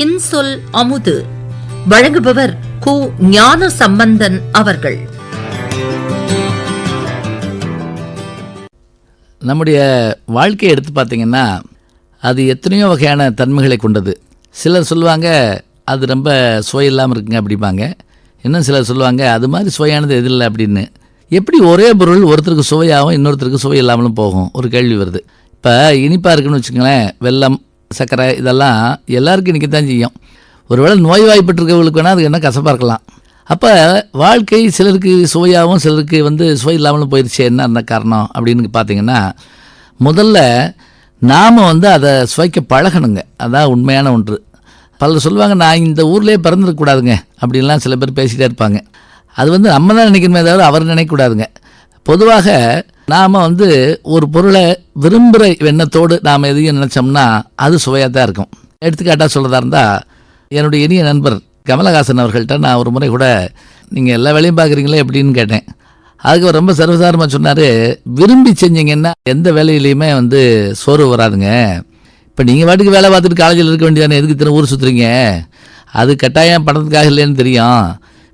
இன்சொல் அமுது. வழங்குபவர் கு ஞான சம்பந்தன் அவர்கள். நம்முடைய வாழ்க்கையை எடுத்து பார்த்தீங்கன்னா அது எத்தனையோ வகையான தன்மைகளை கொண்டது. சிலர் சொல்லுவாங்க அது ரொம்ப சுவை இல்லாமல் இருக்குங்க அப்படிம்பாங்க. இன்னும் சிலர் சொல்லுவாங்க அது மாதிரி சுவையானது எது இல்லை அப்படின்னு. எப்படி ஒரே பொருள் ஒருத்தருக்கு சுவையாகவும் இன்னொருத்தருக்கு சுவை இல்லாமலும் போகும்? ஒரு கேள்வி வருது. இப்போ இனிப்பாக இருக்குன்னு வச்சுக்கோங்களேன் வெல்லம் சர்க்கரை இதெல்லாம் எல்லாருக்கும் இன்றைக்கி தான் செய்யும். ஒருவேளை நோய்வாய்ப்பட்டிருக்கவங்களுக்கு வேணால் அது என்ன கசப்பாக இருக்கலாம். அப்போ வாழ்க்கை சிலருக்கு சுவையாகவும் சிலருக்கு வந்து சுவை இல்லாமலும் போயிடுச்சு என்ன என்ன காரணம் அப்படின்னு பார்த்தீங்கன்னா முதல்ல நாம் வந்து அதை சுவைக்க பழகணுங்க. அதான் உண்மையான ஒன்று. பலர் சொல்லுவாங்க நான் இந்த ஊர்லேயே பிறந்திருக்கக்கூடாதுங்க அப்படின்லாம் சில பேர் பேசிகிட்டே இருப்பாங்க. அது வந்து நம்ம தான் நினைக்கணுமே தவிர அவர் நினைக்கக்கூடாதுங்க பொதுவாக நாம் வந்து ஒரு பொருளை விரும்புகிற எண்ணத்தோடு நாம் எதையும் நினச்சோம்னா அது சுவையாக தான் இருக்கும். எடுத்துக்காட்டாக சொல்லதாக இருந்தால் என்னுடைய இனிய நண்பர் கமலஹாசன் அவர்கள்ட்ட நான் ஒரு முறை கூட நீங்கள் எல்லா வேலையும் பார்க்குறீங்களே? எப்படின்னு கேட்டேன். அதுக்கு ரொம்ப சர்வசாரமாக சொன்னார் விரும்பி செஞ்சீங்கன்னா எந்த வேலையிலையுமே வந்து சோர்வு வராதுங்க. இப்போ நீங்கள் வாட்டுக்கு வேலை பார்த்துட்டு காலேஜில் இருக்க வேண்டியதானே? எதுக்கு இத்தனை ஊர் சுற்றுறீங்க அது கட்டாயம் பணத்துக்காக இல்லைன்னு தெரியும்.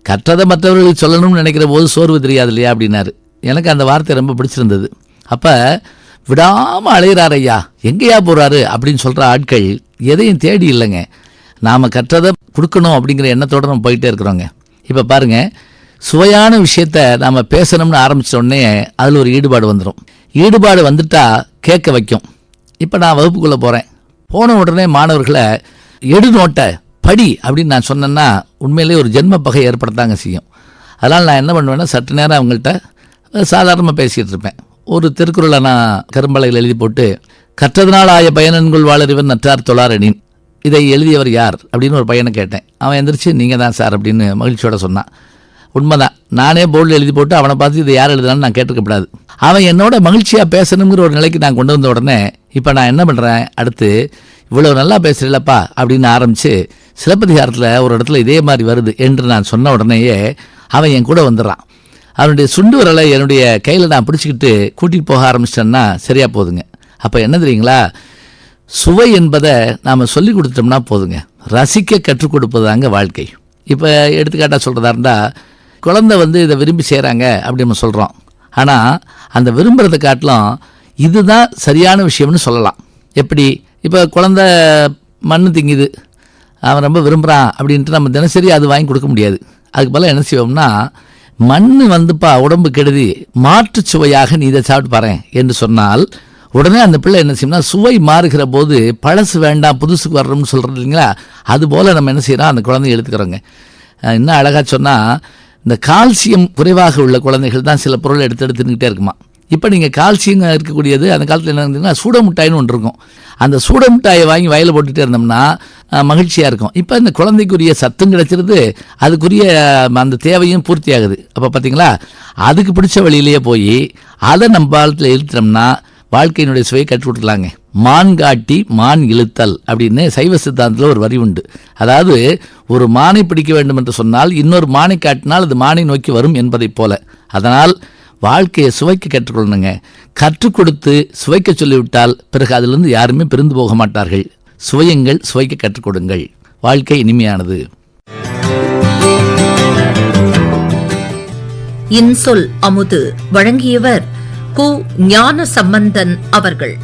கற்றதை மற்றவர்களுக்கு சொல்லணும்னு நினைக்கிற போது சோர்வு தெரியாது இல்லையா? அப்படின்னாரு. எனக்கு அந்த வார்த்தை ரொம்ப பிடிச்சிருந்தது. அப்போ விடாமல் அலையிறார் ஐயா. எங்கேயா போகிறாரு அப்படின்னு சொல்கிற ஆட்கள் எதையும் தேடி இல்லைங்க. நாம் கற்றதை கொடுக்கணும் அப்படிங்கிற எண்ணத்தோடு நம்ம போயிட்டே இருக்கிறோங்க. இப்போ பாருங்கள் சுவையான விஷயத்த நாம் பேசணும்னு ஆரம்பித்தோடனே அதில் ஒரு ஈடுபாடு வந்துடும் ஈடுபாடு வந்துட்டா கேட்க வைக்கும். இப்போ நான் வகுப்புக்குள்ளே போகிறேன் போன உடனே மாணவர்களை எடுநோட்டை படி அப்படின்னு நான் சொன்னேன்னா உண்மையிலேயே ஒரு ஜென்ம பகை ஏற்படத்தாங்க செய்யும். அதனால் நான் என்ன பண்ணுவேன்னா சற்று நேரம் அவங்கள்ட்ட சாதாரணமாக பேசிகிட்டு இருப்பேன். ஒரு திருக்குறளை நான் கரும்பலையில் எழுதி போட்டு கற்றதனால் ஆய பயனன்குள் வாழறிவன் நற்றார் தொழாரணின் இதை எழுதியவர் யார் அப்படின்னு ஒரு பையனை கேட்டேன். அவன் எந்திரிச்சு நீங்கள் தான் சார் அப்படின்னு மகிழ்ச்சியோட சொன்னான். உண்மைதான். நானே போர்டில் எழுதி போட்டு அவனை பார்த்து இதை யார் எழுதுனான்னு நான் கேட்டுக்கப்படாது அவன் என்னோட மகிழ்ச்சியாக பேசணுங்கிற ஒரு நிலைக்கு நான் கொண்டு வந்த உடனே இப்போ நான் என்ன பண்ணுறேன் அடுத்து இவ்வளோ நல்லா பேசுகிறீங்களப்பா அப்படின்னு ஆரம்பித்து சிலப்பதிகாரத்தில் ஒரு இடத்துல இதே மாதிரி வருது என்று நான் சொன்ன உடனேயே அவன் என் கூட வந்துடுறான். அவனுடைய சுண்டு விரலை என்னுடைய கையில் நான் பிடிச்சிக்கிட்டு கூட்டிகிட்டு போக ஆரம்பிச்சிட்டேன்னா சரியாக போகுதுங்க அப்போ என்ன தெரியுங்களா? சுவை என்பதை நாம் சொல்லி கொடுத்துட்டோம்னா போதுங்க. ரசிக்க கற்றுக் கொடுப்பதாங்க வாழ்க்கை. இப்போ எடுத்துக்காட்டாக சொல்கிறதா இருந்தால் குழந்தை வந்து இதை விரும்பி செய்கிறாங்க அப்படி நம்ம சொல்கிறோம் ஆனால் அந்த விரும்புகிறத காட்டிலும் இதுதான் சரியான விஷயம்னு சொல்லலாம். எப்படி? இப்போ குழந்த மண் திங்குது. அவன் ரொம்ப விரும்புகிறான் அப்படின்ட்டு நம்ம தினசரி அது வாங்கி கொடுக்க முடியாது. அதுக்கு பதிலாக என்ன செய்வோம்னா மண் வந்துப்பா உடம்பு கெடுதி மாற்று சுவையாக நீ இதை சாப்பிட்டு பாரு என்று சொன்னால் உடனே அந்த பிள்ளை என்ன செய்யணும்னா சுவை மாறுகிற போது பழசு வேண்டாம் புதுசுக்கு வர்றோம்னு சொல்கிறது இல்லைங்களா? அது போல் நம்ம என்ன செய்கிறோம் அந்த குழந்தைய எடுத்துக்கிறோங்க. என்ன இன்னும் அழகாக சொன்னால் இந்த கால்சியம் குறைவாக உள்ள குழந்தைகள் தான் சில பொருளை எடுத்து எடுத்து இருக்குமா? இப்போ நீங்கள் கால்சியம் இருக்கக்கூடியது அந்த காலத்தில் என்ன இருந்ததுன்னா சூட மிட்டாய்னு ஒன்று இருக்கும். அந்த சூட மிட்டாயை வாங்கி வயலில் போட்டுகிட்டே இருந்தோம்னா மகிழ்ச்சியாக இருக்கும். இப்போ இந்த குழந்தைக்குரிய சத்தும் கிடைச்சிருது அதுக்குரிய அந்த தேவையும் பூர்த்தி ஆகுது அப்போ பார்த்தீங்களா அதுக்கு பிடிச்ச வழியிலேயே போய் அதை நம்ம காலத்தில் இழுத்துட்டோம்னா வாழ்க்கையினுடைய சுவையை கற்றுக் கொடுக்கலாங்க. மான் காட்டி மான் இழுத்தல் அப்படின்னு சைவ சித்தாந்தத்தில் ஒரு வரி உண்டு. அதாவது ஒரு மானை பிடிக்க வேண்டும் என்று சொன்னால் இன்னொரு மானை காட்டினால் அது மானை நோக்கி வரும் என்பதைப் போல. அதனால் வாழ்க்கையை சுவைக்க கற்றுக்கொள்ளணுங்க. கற்றுக் கொடுத்து சுவைக்க சொல்லிவிட்டால் பிறகு அதிலிருந்து யாருமே பிரிந்து போக மாட்டார்கள். சுவையுங்கள் சுவைக்க கற்றுக் கொடுங்கள் வாழ்க்கை இனிமையானது. இன்சொல் அமுது வழங்கியவர் கு ஞான சம்பந்தன் அவர்கள்.